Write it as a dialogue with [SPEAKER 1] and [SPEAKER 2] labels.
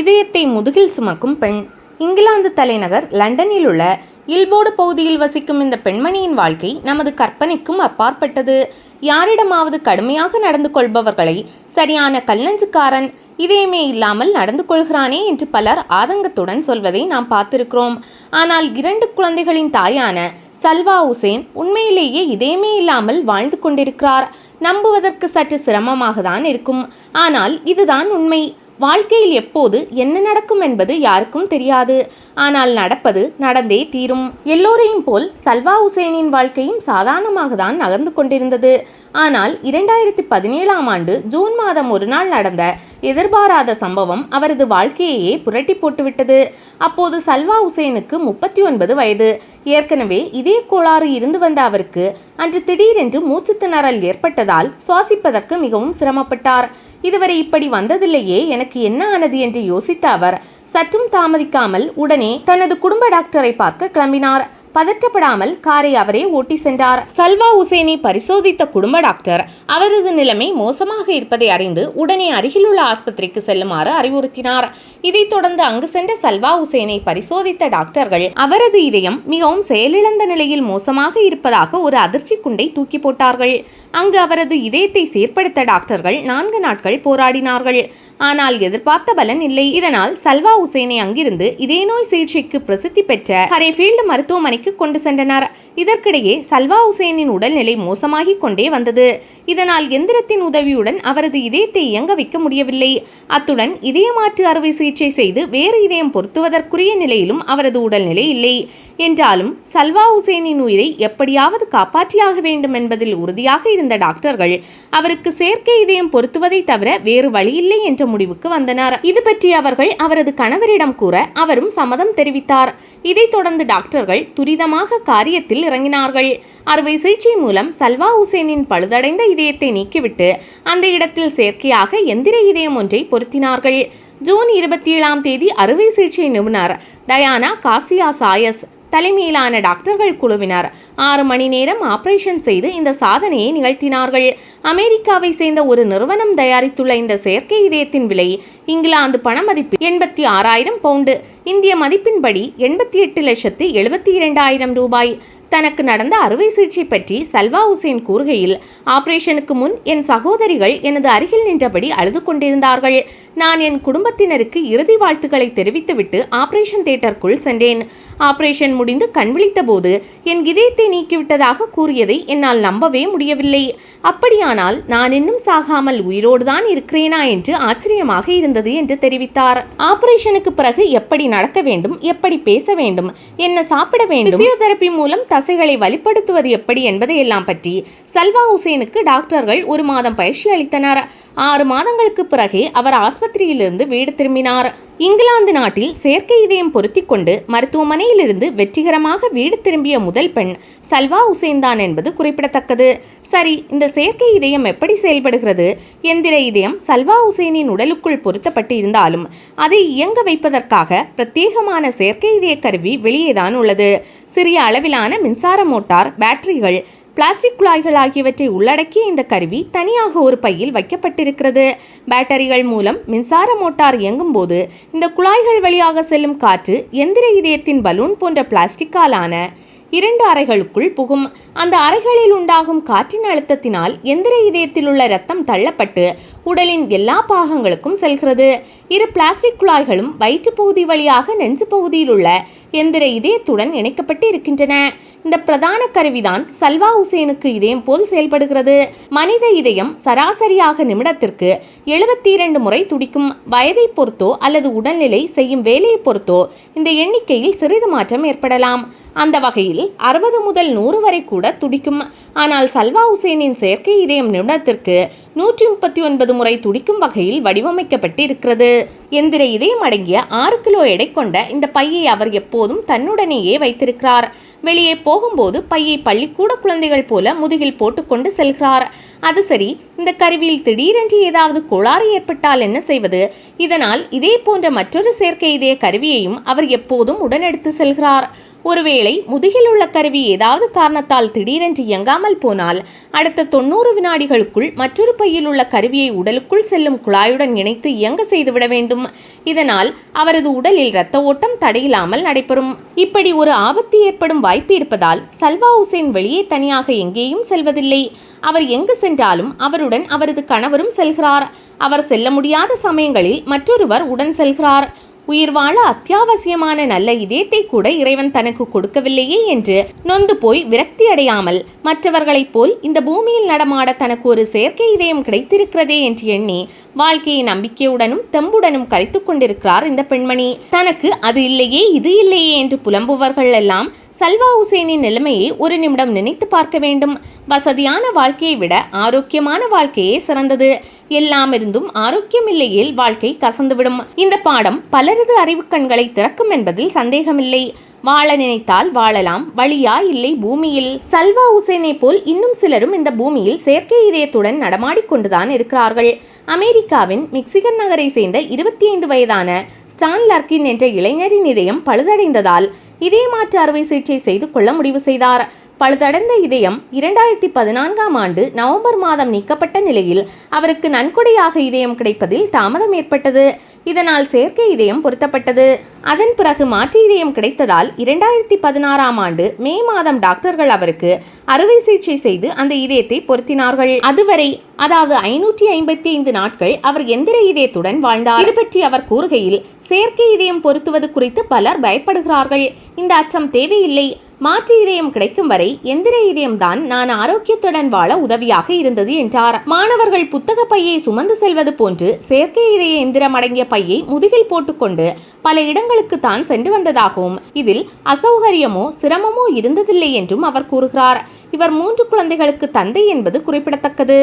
[SPEAKER 1] இதயத்தை முதுகில் சுமக்கும் பெண். இங்கிலாந்து தலைநகர் லண்டனில் உள்ள இல்போர்டு பகுதியில் வசிக்கும் இந்த பெண்மணியின் வாழ்க்கை நமது கற்பனைக்கும் அப்பாற்பட்டது. யாரிடமாவது கடுமையாக நடந்து கொள்பவர்களை சரியான கல்லஞ்சுக்காரன் இதயமே இல்லாமல் நடந்து கொள்கிறானே என்று பலர் ஆதங்கத்துடன் சொல்வதை நாம் பார்த்திருக்கிறோம். ஆனால் இரண்டு குழந்தைகளின் தாயான சல்வா உசேன் உண்மையிலேயே இதயமே இல்லாமல் வாழ்ந்து கொண்டிருக்கிறார். நம்புவதற்கு சற்று சிரமமாக தான் இருக்கும். ஆனால் இதுதான் உண்மை. வாழ்க்கையில் எப்போது என்ன நடக்கும் என்பது யாருக்கும் தெரியாது. ஆனால் நடப்பது நடந்தே தீரும். எல்லோரையும் போல் சல்வா உசேனின் வாழ்க்கையும் சாதாரணமாக தான் நகர்ந்து கொண்டிருந்தது. ஆனால் இரண்டாயிரத்தி பதினேழாம் ஆண்டு ஜூன் மாதம் ஒரு நாள் நடந்த எதிர்பாராத சம்பவம் அவரது வாழ்க்கையையே புரட்டி போட்டுவிட்டது. அப்போது சல்வா உசேனுக்கு முப்பத்தி ஒன்பது வயது. ஏற்கனவே இதே கோளாறு இருந்து வந்த அவருக்கு அன்று திடீரென்று மூச்சு திணறல் ஏற்பட்டதால் சுவாசிப்பதற்கு மிகவும் சிரமப்பட்டார். இதுவரை இப்படி வந்ததில்லையே எனக்கு என்ன ஆனது என்று யோசித்த அவர் சற்றும் தாமதிக்காமல் உடனே தனது குடும்ப டாக்டரை பார்க்க கிளம்பினார். பதற்றப்படாமல் காரை அவரே ஓட்டி சென்றார். சல்வா உசேனை பரிசோதித்த குடும்ப டாக்டர் அவரது நிலைமை மோசமாக இருப்பதை அறிந்து உடனே அருகிலுள்ள ஆஸ்பத்திரிக்கு செல்லுமாறு அறிவுறுத்தினார். இதைத் தொடர்ந்து அங்கு சென்ற சல்வா உசேனை பரிசோதித்த டாக்டர்கள் அவரது இதயம் மிகவும் செயலிழந்த நிலையில் மோசமாக இருப்பதாக ஒரு அதிர்ச்சி குண்டை தூக்கி போட்டார்கள். அங்கு அவரது இதயத்தை சீர்படுத்த டாக்டர்கள் நான்கு நாட்கள் போராடினார்கள். ஆனால் எதிர்பார்த்த பலன் இல்லை. இதனால் சல்வா உசேனை அங்கிருந்து இதய நோய் சிகிச்சைக்கு பிரசித்தி பெற்ற ஹரேஃபீல்டு மருத்துவமனைக்கு கொண்டு சென்றனர். இதற்கிடையே சல்வா உசேனின் உடல்நிலை மோசமாகிக் கொண்டே வந்தது. இதனால் எந்திரத்தின் உதவியுடன் அவரது இதயத்தை இயங்க வைக்க முடியவில்லை. அத்துடன் இதய மாற்று அறுவை சிகிச்சை செய்து வேறு இதயம் பொருத்துவதற்குரிய நிலையிலும் அவரது உடல்நிலை இல்லை. என்றாலும் சல்வா உசேனின் உயிரை எப்படியாவது காப்பாற்றியாக வேண்டும் என்பதில் உறுதியாக இருந்த டாக்டர்கள் அவருக்கு செயற்கை இதயம் பொருத்துவதை தவிர வேறு வழியில்லை என்ற முடிவுக்கு வந்தனர். இது பற்றி அவர்கள் அவரது கணவரிடம் கூற அவரும் சம்மதம் தெரிவித்தார். இதைத் தொடர்ந்து டாக்டர்கள் துரி துரிதமாக காரியத்தில் இறங்கினார்கள். அறுவை சிகிச்சை மூலம் சல்வா ஹுசேனின் பழுதடைந்த இதயத்தை நீக்கிவிட்டு அந்த இடத்தில் செயற்கையாக எந்திர இதயம் ஒன்றை பொருத்தினார்கள். ஜூன் இருபத்தி ஏழாம் தேதி அறுவை சிகிச்சை நிபுணர் டயானா காசியா சாயஸ் தலைமையிலான டாக்டர்கள் குழுவினர். ஆறு மணி நேரம் ஆபரேஷன் செய்து இந்த சாதனையை நிகழ்த்தினார்கள். அமெரிக்காவை சேர்ந்த ஒரு நிறுவனம் தயாரித்துள்ள இந்த செயற்கை இதயத்தின் விலை இங்கிலாந்து பண மதிப்பு எண்பத்தி ஆறாயிரம் பவுண்டு. இந்திய மதிப்பின்படி எண்பத்தி எட்டு லட்சத்து எழுபத்தி இரண்டாயிரம் ரூபாய். தனக்கு நடந்த அறுவை சிகிச்சை பற்றி சல்வா ஹுசேன் கூறுகையில் ஆபரேஷனுக்கு முன் என் சகோதரிகள் எனது அருகில் நின்றபடி அழுது கொண்டிருந்தார்கள். நான் என் குடும்பத்தினருக்கு இறுதி வாழ்த்துக்களை தெரிவித்துவிட்டு ஆபரேஷன் தியேட்டருக்குள் சென்றேன். ஆபரேஷன் முடிந்து கண் விழித்த போது என் இதயத்தை நீக்கிவிட்டதாக கூறியதை என்னால் நம்பவே முடியவில்லை. அப்படியானால் நான் இன்னும் சாகாமல் உயிரோடு தான் இருக்கிறேனா என்று ஆச்சரியமாக இருந்தது என்று தெரிவித்தார். ஆபரேஷனுக்கு பிறகு எப்படி நடக்க வேண்டும் எப்படி பேச வேண்டும் என்ன சாப்பிட வேண்டும் பிசியோதெரபி மூலம் ஆசைகளை வலிப்படுத்துவது எப்படி என்பதையெல்லாம் பற்றி சல்வா ஹுசேனுக்கு டாக்டர்கள் ஒரு மாதம் பயிற்சி அளித்தனர். ஆறு மாதங்களுக்கு பிறகே அவர் ஆஸ்பத்திரியிலிருந்து வீடு திரும்பினார். இங்கிலாந்து நாட்டில் செயற்கை இதயம் பொருத்திக் கொண்டு மருத்துவமனையிலிருந்து வெற்றிகரமாக வீடு திரும்பிய முதல் பெண் சல்வா ஹுசேன் தான் என்பது குறிப்பிடத்தக்கது. சரி இந்த செயற்கை இதயம் எப்படி செயல்படுகிறது? எந்திர இதயம் சல்வா ஹுசேனின் உடலுக்குள் பொருத்தப்பட்டு இருந்தாலும் அதை இயங்க வைப்பதற்காக பிரத்யேகமான செயற்கை இதய கருவி வெளியேதான் உள்ளது. சிறிய அளவிலான மின்சார மோட்டார் பேட்டரிகள் பிளாஸ்டிக் குழாய்கள் ஆகியவற்றை உள்ளடக்கிய இந்த கருவி தனியாக ஒரு பையில் வைக்கப்பட்டிருக்கிறது. பேட்டரிகள் மூலம் மின்சார மோட்டார் இயங்கும் போது இந்த குழாய்கள் வழியாக செல்லும் காற்று எந்திர இதயத்தின் பலூன் போன்ற பிளாஸ்டிக்காலான இரண்டு அறைகளுக்குள் புகும். அந்த அறைகளில் உண்டாகும் காற்றின் அழுத்தத்தினால் எந்திர இதயத்தில் உள்ள ரத்தம் தள்ளப்பட்டு உடலின் எல்லா பாகங்களுக்கும் செல்கிறது. இரு பிளாஸ்டிக் குழாய்களும் வயிற்றுப் பகுதி வழியாக நெஞ்சு பகுதியில் உள்ள எந்திர இதயத்துடன் இணைக்கப்பட்டு இருக்கின்றன இந்த பிரதான கருவிதான் சல்வா ஹுசேனுக்கு இதயம் போல் செயல்படுகிறது. மனித இதயம் சராசரியாக நிமிடத்திற்கு எழுபத்தி இரண்டு முறை துடிக்கும். வயதை பொறுத்தோ அல்லது உடல்நிலை செய்யும் வேலையை பொறுத்தோ இந்த எண்ணிக்கையில் சிறிது மாற்றம் ஏற்படலாம். அந்த வகையில் அறுபது முதல் நூறு வரை கூட துடிக்கும். ஆனால் சல்வா ஹுசேனின் செயற்கை இதயம் நிமிடத்திற்கு நூற்றி முப்பத்தி ஒன்பது முறை துடிக்கும் வகையில் வடிவமைக்கப்பட்டிருக்கிறது. எந்திர இதயம் அடங்கிய ஆறு கிலோ எடை கொண்ட இந்த பையை அவர் எப்போதும் தன்னுடனேயே வைத்திருக்கிறார். வெளியே போகும்போது பையை பள்ளிக்கூட குழந்தைகள் போல முதுகில் போட்டுக்கொண்டு செல்கிறார். அது சரி இந்த கருவியில் திடீரென்று ஏதாவது கோளாறு ஏற்பட்டால் என்ன செய்வது? இதனால் இதே போன்ற மற்றொரு செயற்கை இதய கருவியையும் அவர் எப்போதும் உடனெடுத்து செல்கிறார். ஒருவேளை முதுகில் உள்ள கருவி ஏதாவது காரணத்தால் திடீரென்று இயங்காமல் போனால் அடுத்த தொண்ணூறு வினாடிகளுக்குள் மற்றொரு பையில் உள்ள கருவியை உடலுக்குள் செல்லும் குழாயுடன் இணைத்து இயங்க செய்துவிட வேண்டும். இதனால் அவரது உடலில் இரத்த ஓட்டம் தடையில்லாமல் நடைபெறும். இப்படி ஒரு ஆபத்து ஏற்படும் வாய்ப்பு இருப்பதால் சல்வா ஹுசேன் வெளியே தனியாக எங்கேயும் செல்வதில்லை. அவர் எங்கு சென்றாலும் அவருடன் அவரது கணவரும் செல்கிறார். அவர் செல்ல முடியாத சமயங்களில் மற்றொருவர் உடன் செல்கிறார். உயிர் வாழ அத்தியாவசியமான நல்ல இதயத்தை கூட இறைவன் தனக்கு கொடுக்கவில்லையே என்று நொந்து போய் விரக்தி அடையாமல் மற்றவர்களைப் போல் இந்த பூமியில் நடமாட தனக்கு ஒரு செயற்கை இதயம் கிடைத்திருக்கிறதே என்று எண்ணி வாழ்க்கையை நம்பிக்கையுடனும் தெம்புடனும் கழித்துக் கொண்டிருக்கிறார் இந்த பெண்மணி. தனக்கு அது இல்லையே இது இல்லையே என்று புலம்புவர்கள் எல்லாம் சல்வா ஹுசேனின் நிலைமையை ஒரு நிமிடம் நினைத்து பார்க்க வேண்டும். வசதியான வாழ்க்கையை விட ஆரோக்கியமான வாழ்க்கையே சிறந்தது. எல்லாம் இருந்தும் ஆரோக்கியம் இல்லையில் வாழ்க்கை கசந்துவிடும். இந்த பாடம் பலரது அறிவு கண்களை திறக்கும் என்பதில் சந்தேகமில்லை. வாழ நினைத்தால் வாழலாம் வழியா இல்லை பூமியில். சல்வா ஹுசேனை போல் இன்னும் சிலரும் இந்த பூமியில் செயற்கை இதயத்துடன் நடமாடிக்கொண்டுதான் இருக்கிறார்கள். அமெரிக்காவின் மிக்சிகன் நகரை சேர்ந்த இருபத்தி ஐந்து வயதான ஸ்டான் லர்கின் என்ற இளைஞரின் இதயம் பழுதடைந்ததால் இதய மாற்று அறுவை சிகிச்சை செய்து கொள்ள முடிவு செய்தார். பழுதடைந்த இதயம் இரண்டாயிரத்தி பதினான்காம் ஆண்டு நவம்பர் மாதம் நீக்கப்பட்ட நிலையில் அவருக்கு நன்கொடையாக இதயம் கிடைப்பதில் தாமதம் ஏற்பட்டது. இதனால் செயற்கை இதயம் பொருத்தப்பட்டது. அதன் பிறகு மாற்று இதயம் கிடைத்ததால் இரண்டாயிரத்தி பதினாறாம் ஆண்டு மே மாதம் டாக்டர்கள் அவருக்கு அறுவை சிகிச்சை செய்து அந்த இதயத்தை பொருத்தினார்கள். அதுவரை அதாவது ஐநூற்றி ஐம்பத்தி ஐந்து நாட்கள் அவர் எந்திர இதயத்துடன் வாழ்ந்தார். இது பற்றி அவர் கூறுகையில் செயற்கை இதயம் பொருத்துவது குறித்து பலர் பயப்படுகிறார்கள். இந்த அச்சம் தேவையில்லை. மாற்று இதயம் கிடைக்கும் வரை எந்திர இதயம்தான் நான் ஆரோக்கியத்துடன் வாழ உதவியாக இருந்தது என்றார். மாணவர்கள் புத்தக பையை சுமந்து செல்வது போன்று செயற்கை இதய எந்திரம் அடங்கிய பையை முதுகில் போட்டுக்கொண்டு பல இடங்களுக்கு தான் சென்று வந்ததாகவும் இதில் அசௌகரியமோ சிரமமோ இருந்ததில்லை என்றும் அவர் கூறுகிறார். இவர் மூன்று குழந்தைகளுக்கு தந்தை என்பது குறிப்பிடத்தக்கது.